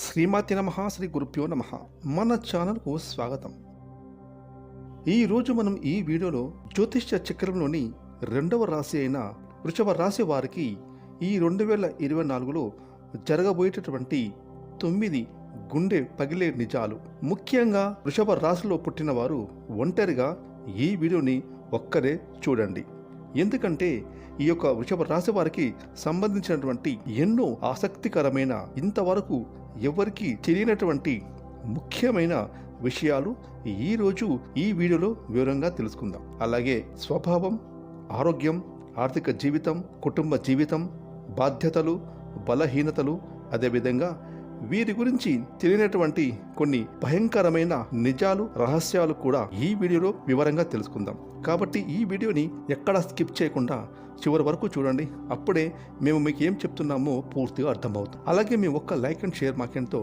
శ్రీమాతి నమ శ్రీ గురుభ్యో నమ. మన ఛానల్కు స్వాగతం. ఈరోజు మనం ఈ వీడియోలో జ్యోతిష్య చక్రంలోని రెండవ రాశి అయిన వృషభ రాశి వారికి ఈ రెండు వేల ఇరవై నాలుగులో జరగబోయేటటువంటి తొమ్మిది గుండె పగిలే నిజాలు. ముఖ్యంగా వృషభ రాశిలో పుట్టిన వారు ఒంటరిగా ఈ వీడియోని ఒక్కరే చూడండి. ఎందుకంటే ఈ యొక్క వృషభ రాశి వారికి సంబంధించినటువంటి ఎన్నో ఆసక్తికరమైన ఇంతవరకు ఎవరికి తెలియనటువంటి ముఖ్యమైన విషయాలు ఈరోజు ఈ వీడియోలో వివరంగా తెలుసుకుందాం. అలాగే స్వభావం ఆరోగ్యం ఆర్థిక జీవితం కుటుంబ జీవితం బాధ్యతలు బలహీనతలు అదేవిధంగా వీరి గురించి తెలియనటువంటి కొన్ని భయంకరమైన నిజాలు రహస్యాలు కూడా ఈ వీడియోలో వివరంగా తెలుసుకుందాం. కాబట్టి ఈ వీడియోని ఎక్కడా స్కిప్ చేయకుండా చివరి వరకు చూడండి. అప్పుడే మేము మీకు ఏం చెప్తున్నామో పూర్తిగా అర్థమవుతుంది. అలాగే మీ ఒక్క లైక్ అండ్ షేర్ మాకెంతో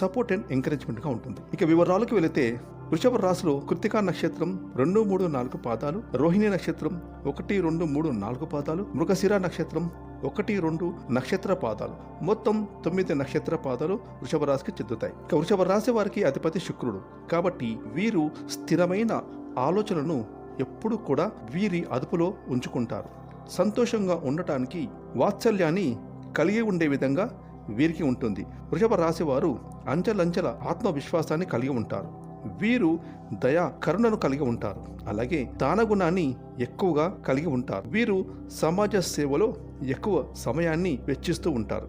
సపోర్ట్ అండ్ ఎంకరేజ్మెంట్గా ఉంటుంది. ఇక వివరాలకు వెళితే వృషభ రాశిలో కృతికా నక్షత్రం రెండు మూడు నాలుగు పాదాలు రోహిణి నక్షత్రం ఒకటి రెండు మూడు నాలుగు పాదాలు మృగశిర నక్షత్రం ఒకటి రెండు నక్షత్ర పాదాలు. మొత్తం తొమ్మిది నక్షత్ర పాదాలు వృషభ రాశికి చెందుతాయి. ఇక వృషభ రాశి వారికి అధిపతి శుక్రుడు. కాబట్టి వీరు స్థిరమైన ఆలోచనను ఎప్పుడు కూడా వీరి అదుపులో ఉంచుకుంటారు. సంతోషంగా ఉండటానికి వాత్సల్యాన్ని కలిగి ఉండే విధంగా వీరికి ఉంటుంది. వృషభ రాశి వారు అంచెలంచెల ఆత్మవిశ్వాసాన్ని కలిగి ఉంటారు. వీరు దయా కరుణను కలిగి ఉంటారు. అలాగే దానగుణాన్ని ఎక్కువగా కలిగి ఉంటారు. వీరు సమాజ సేవలో ఎక్కువ సమయాన్ని వెచ్చిస్తూ ఉంటారు.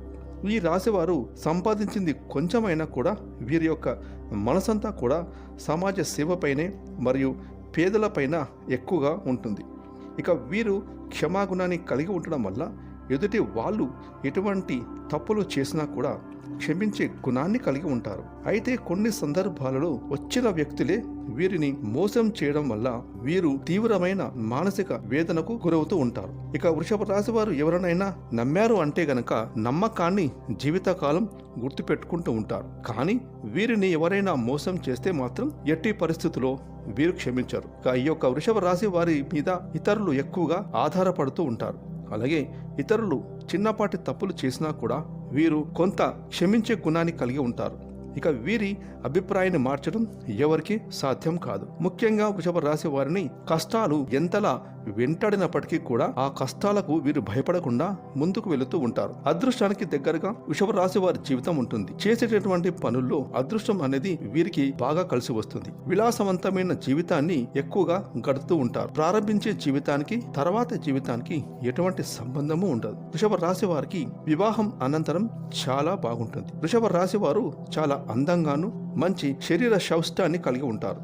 ఈ రాశివారు సంపాదించింది కొంచెమైనా కూడా వీరి యొక్క మనసంతా కూడా సమాజ సేవపైనే మరియు పేదలపైన ఎక్కువగా ఉంటుంది. ఇక వీరు క్షమాగుణాన్ని కలిగి ఉండడం వల్ల ఎదుటి వాళ్ళు ఎటువంటి తప్పులు చేసినా కూడా క్షమించే గుణాన్ని కలిగి ఉంటారు. అయితే కొన్ని సందర్భాలలో వచ్చిన వ్యక్తులే వీరిని మోసం చేయడం వల్ల వీరు తీవ్రమైన మానసిక వేదనకు గురవుతూ ఉంటారు. ఇక వృషభ రాశి వారు ఎవరినైనా నమ్మారు అంటే గనక నమ్మకాన్ని జీవితకాలం గుర్తుపెట్టుకుంటూ ఉంటారు. కానీ వీరిని ఎవరైనా మోసం చేస్తే మాత్రం ఎట్టి పరిస్థితుల్లో వీరు క్షమించరు. ఇక ఈ యొక్క వృషభ రాశి వారి మీద ఇతరులు ఎక్కువగా ఆధారపడుతూ ఉంటారు. అలాగే ఇతరులు చిన్నపాటి తప్పులు చేసినా కూడా వీరు కొంత క్షమించే గుణాన్ని కలిగి ఉంటారు. ఇక వీరి అభిప్రాయాన్ని మార్చడం ఎవరికి సాధ్యం కాదు. ముఖ్యంగా వృషభ రాశి వారిని కష్టాలు ఎంతలా వెంటాడినప్పటికీ కూడా ఆ కష్టాలకు వీరు భయపడకుండా ముందుకు వెళుతూ ఉంటారు. అదృష్టానికి దగ్గరగా వృషభ రాశి వారి జీవితం ఉంటుంది. చేసేటటువంటి పనుల్లో అదృష్టం అనేది వీరికి బాగా కలిసి వస్తుంది. విలాసవంతమైన జీవితాన్ని ఎక్కువగా గడుపుతూ ఉంటారు. ప్రారంభించే జీవితానికి తర్వాత జీవితానికి ఎటువంటి సంబంధము ఉండదు. వృషభ రాశి వారికి వివాహం అనంతరం చాలా బాగుంటుంది. వృషభ రాశి వారు చాలా అందంగాను మంచి శరీర సౌష్టాన్ని కలిగి ఉంటారు.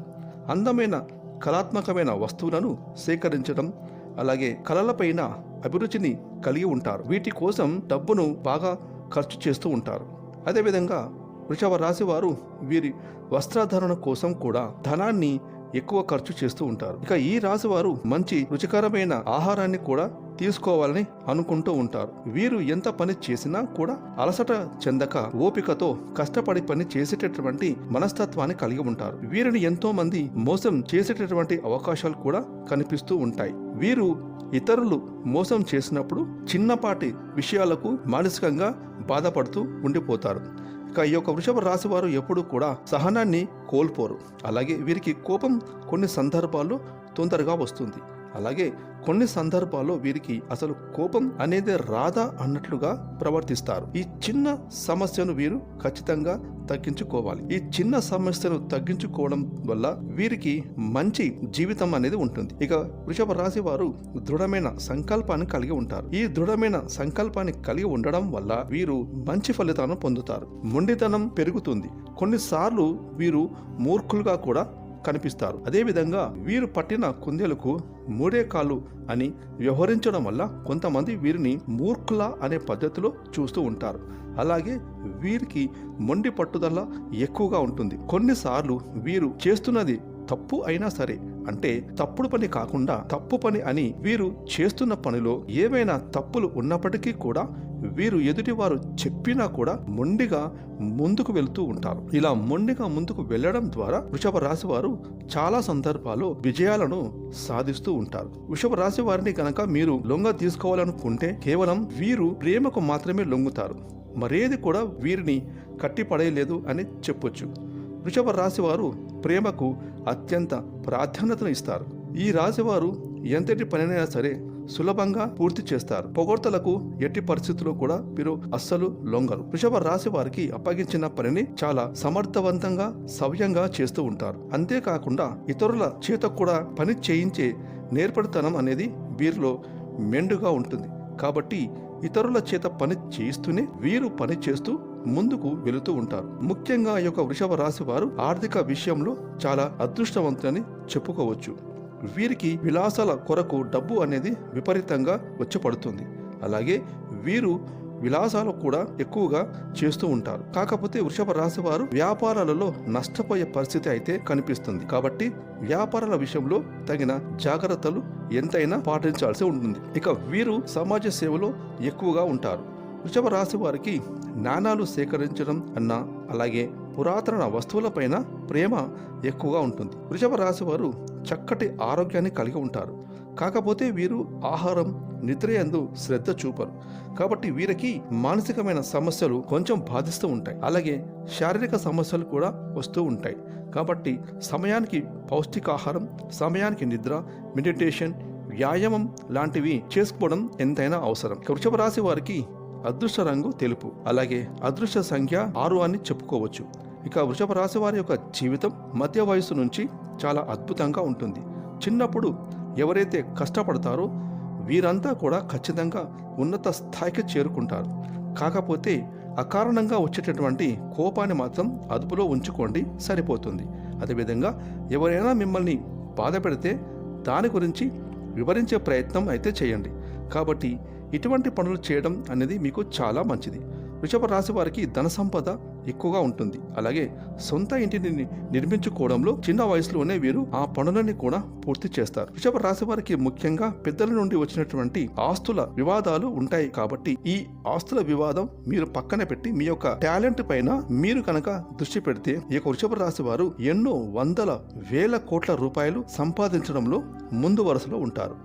అందమైన కళాత్మకమైన వస్తువులను సేకరించడం అలాగే కళలపైన అభిరుచిని కలిగి ఉంటారు. వీటి కోసం డబ్బును బాగా ఖర్చు చేస్తూ ఉంటారు. అదేవిధంగా వృషభ రాశి వారు వీరి వస్త్రధారణ కోసం కూడా ధనాన్ని ఎక్కువ ఖర్చు చేస్తూ ఉంటారు. ఇక ఈ రాశి వారు మంచి రుచికరమైన ఆహారాన్ని కూడా తీసుకోవాలని అనుకుంటూ ఉంటారు. వీరు ఎంత పని చేసినా కూడా అలసట చెందక ఓపికతో కష్టపడి పని చేసేటటువంటి మనస్తత్వాన్ని కలిగి ఉంటారు. వీరిని ఎంతో మంది మోసం చేసేటటువంటి అవకాశాలు కూడా కనిపిస్తూ ఉంటాయి. వీరు ఇతరులు మోసం చేసినప్పుడు చిన్నపాటి విషయాలకు మానసికంగా బాధపడుతూ ఉండిపోతారు. ఇక ఈ యొక్క వృషభ రాశి వారు ఎప్పుడూ కూడా సహనాన్ని కోల్పోరు. అలాగే వీరికి కోపం కొన్ని సందర్భాల్లో తొందరగా వస్తుంది. అలాగే కొన్ని సందర్భాల్లో వీరికి అసలు కోపం అనేది రాదా అన్నట్లుగా ప్రవర్తిస్తారు. ఈ చిన్న సమస్యను వీరు ఖచ్చితంగా తగ్గించుకోవాలి. ఈ చిన్న సమస్యను తగ్గించుకోవడం వల్ల వీరికి మంచి జీవితం అనేది ఉంటుంది. ఇక వృషభ రాశి వారు దృఢమైన సంకల్పాన్ని కలిగి ఉంటారు. ఈ దృఢమైన సంకల్పాన్ని కలిగి ఉండడం వల్ల వీరు మంచి ఫలితాలను పొందుతారు. మొండితనం పెరుగుతుంది. కొన్నిసార్లు వీరు మూర్ఖులుగా కూడా కనిపిస్తారు. అదేవిధంగా వీరు పట్టిన కుందేలకు మూడే కాళ్ళు అని వ్యవహరించడం వల్ల కొంతమంది వీరిని మూర్ఖుల అనే పద్ధతిలో చూస్తూ ఉంటారు. అలాగే వీరికి మొండి పట్టుదల ఎక్కువగా ఉంటుంది. కొన్నిసార్లు వీరు చేస్తున్నది తప్పు అయినా సరే అంటే తప్పుడు పని కాకుండా తప్పు పని అని వీరు చేస్తున్న పనిలో ఏవైనా తప్పులు ఉన్నప్పటికీ కూడా వీరు ఎదుటివారు చెప్పినా కూడా మొండిగా ముందుకు వెళ్తూ ఉంటారు. ఇలా మొండిగా ముందుకు వెళ్ళడం ద్వారా వృషభ రాశి వారు చాలా సందర్భాల్లో విజయాలను సాధిస్తూ ఉంటారు. వృషభ రాశి వారిని కనుక మీరు లొంగ తీసుకోవాలనుకుంటే కేవలం వీరు ప్రేమకు మాత్రమే లొంగుతారు. మరేది కూడా వీరిని కట్టిపడేయలేదు అని చెప్పొచ్చు. వృషభ రాశివారు ప్రేమకు అత్యంత ప్రాధాన్యతను ఇస్తారు. ఈ రాశివారు ఎంతటి పనినైనా సరే సులభంగా పూర్తి చేస్తారు. పొగడ్తలకు ఎట్టి పరిస్థితుల్లో కూడా వీరు అస్సలు లొంగరు. వృషభ రాశి వారికి అప్పగించిన పనిని చాలా సమర్థవంతంగా సవ్యంగా చేస్తూ ఉంటారు. అంతేకాకుండా ఇతరుల చేత కూడా పని చేయించే నేర్పడితనం అనేది వీరిలో మెండుగా ఉంటుంది. కాబట్టి ఇతరుల చేత పని చేయిస్తూనే వీరు పని చేస్తూ ముందుకు వెళుతూ ఉంటారు. ముఖ్యంగా ఈ యొక్క వృషభ రాశి వారు ఆర్థిక విషయంలో చాలా అదృష్టవంతులని చెప్పుకోవచ్చు. వీరికి విలాసాల కొరకు డబ్బు అనేది విపరీతంగా వచ్చి పడుతుంది అలాగే వీరు విలాసాలు కూడా ఎక్కువగా చేస్తూ ఉంటారు. కాకపోతే వృషభ రాశి వారు వ్యాపారాలలో నష్టపోయే పరిస్థితి అయితే కనిపిస్తుంది. కాబట్టి వ్యాపారాల విషయంలో తగిన జాగ్రత్తలు ఎంతైనా పాటించాల్సి ఉంటుంది. ఇక వీరు సమాజ సేవలో ఎక్కువగా ఉంటారు. వృషభ రాశి వారికి నాణాలు సేకరించడం అన్న అలాగే పురాతన వస్తువులపైన ప్రేమ ఎక్కువగా ఉంటుంది. వృషభ రాశి వారు చక్కటి ఆరోగ్యాన్ని కలిగి ఉంటారు. కాకపోతే వీరు ఆహారం నిద్రయందు శ్రద్ధ చూపరు. కాబట్టి వీరికి మానసికమైన సమస్యలు కొంచెం బాధిస్తూ ఉంటాయి. అలాగే శారీరక సమస్యలు కూడా వస్తూ ఉంటాయి. కాబట్టి సమయానికి పౌష్టికాహారం సమయానికి నిద్ర మెడిటేషన్ వ్యాయామం లాంటివి చేసుకోవడం ఎంతైనా అవసరం. వృషభ రాశి వారికి అదృష్ట రంగు తెలుపు. అలాగే అదృష్ట సంఖ్య ఆరు అని చెప్పుకోవచ్చు. ఇక వృషభ రాశి వారి యొక్క జీవితం మధ్య వయస్సు నుంచి చాలా అద్భుతంగా ఉంటుంది. చిన్నప్పుడు ఎవరైతే కష్టపడతారో వీరంతా కూడా ఖచ్చితంగా ఉన్నత స్థాయికి చేరుకుంటారు. కాకపోతే అకారణంగా వచ్చేటటువంటి కోపాన్ని మాత్రం అదుపులో ఉంచుకోండి సరిపోతుంది. అదేవిధంగా ఎవరైనా మిమ్మల్ని బాధ పెడితే దాని గురించి వివరించే ప్రయత్నం అయితే చేయండి. కాబట్టి ఇటువంటి పనులు చేయడం అనేది మీకు చాలా మంచిది. వృషభ రాశి వారికి ధన సంపద ఎక్కువగా ఉంటుంది. అలాగే సొంత ఇంటిని నిర్మించుకోవడంలో చిన్న వయసులోనే వీరు ఆ పనులన్నీ కూడా పూర్తి చేస్తారు. వృషభ రాశి వారికి ముఖ్యంగా పెద్దల నుండి వచ్చినటువంటి ఆస్తుల వివాదాలు ఉంటాయి కాబట్టి ఈ ఆస్తుల వివాదం మీరు పక్కన పెట్టి మీ యొక్క టాలెంట్ పైన మీరు కనుక దృష్టి పెడితే ఈ యొక్క వృషభ రాశి వారు ఎన్నో వందల వేల కోట్ల రూపాయలు సంపాదించడంలో ముందు వరుసలో ఉంటారు.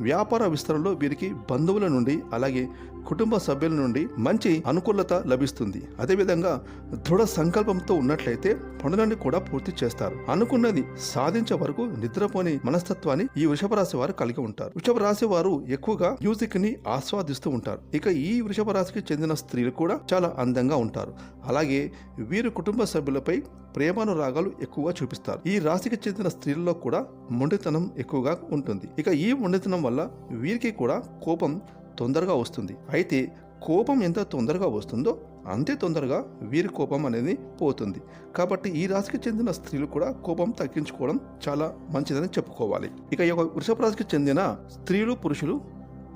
వ్యాపార విస్తరణలో వీరికి బంధువుల నుండి అలాగే కుటుంబ సభ్యుల నుండి మంచి అనుకూలత లభిస్తుంది. అదేవిధంగా దృఢ సంకల్పంతో ఉన్నట్లయితే పనులన్నీ కూడా పూర్తి చేస్తారు. అనుకున్నది సాధించే వరకు నిద్రపోని మనస్తత్వాన్ని ఈ వృషభ రాశి వారు కలిగి ఉంటారు. వృషభ రాశి వారు ఎక్కువగా మ్యూజిక్ని ఆస్వాదిస్తూ ఉంటారు. ఇక ఈ వృషభ రాశికి చెందిన స్త్రీలు కూడా చాలా అందంగా ఉంటారు. అలాగే వీరు కుటుంబ సభ్యులపై ప్రేమానురాగాలు ఎక్కువగా చూపిస్తారు. ఈ రాశికి చెందిన స్త్రీలలో కూడా మొండితనం ఎక్కువగా ఉంటుంది. ఇక ఈ మొండితనం వల్ల వీరికి కూడా కోపం తొందరగా వస్తుంది. అయితే కోపం ఎంత తొందరగా వస్తుందో అంతే తొందరగా వీరి కోపం అనేది పోతుంది. కాబట్టి ఈ రాశికి చెందిన స్త్రీలు కూడా కోపం తగ్గించుకోవడం చాలా మంచిదని చెప్పుకోవాలి. ఇక ఈ యొక్క వృషభ రాశికి చెందిన స్త్రీలు పురుషులు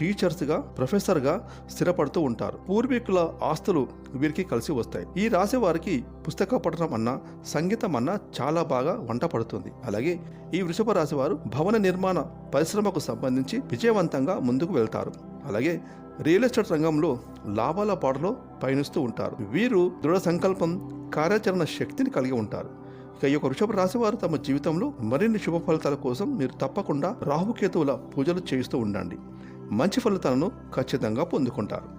టీచర్స్గా ప్రొఫెసర్గా స్థిరపడుతూ ఉంటారు. పూర్వీకుల ఆస్తులు వీరికి కలిసి వస్తాయి. ఈ రాశి వారికి పుస్తక పఠనం అన్నా సంగీతం అన్నా చాలా బాగా వంట పడుతుంది. అలాగే ఈ వృషభ రాశి వారు భవన నిర్మాణ పరిశ్రమకు సంబంధించి విజయవంతంగా ముందుకు వెళ్తారు. అలాగే రియల్ ఎస్టేట్ రంగంలో లాభాల పాటలో పయనిస్తూ ఉంటారు. వీరు దృఢ సంకల్పం కార్యాచరణ శక్తిని కలిగి ఉంటారు. ఇక ఈ యొక్క వృషభ రాశి వారు తమ జీవితంలో మరిన్ని శుభ ఫలితాల కోసం మీరు తప్పకుండా రాహుకేతువుల పూజలు చేయిస్తూ ఉండండి. మంచి ఫలితాలను ఖచ్చితంగా పొందుకుంటారు.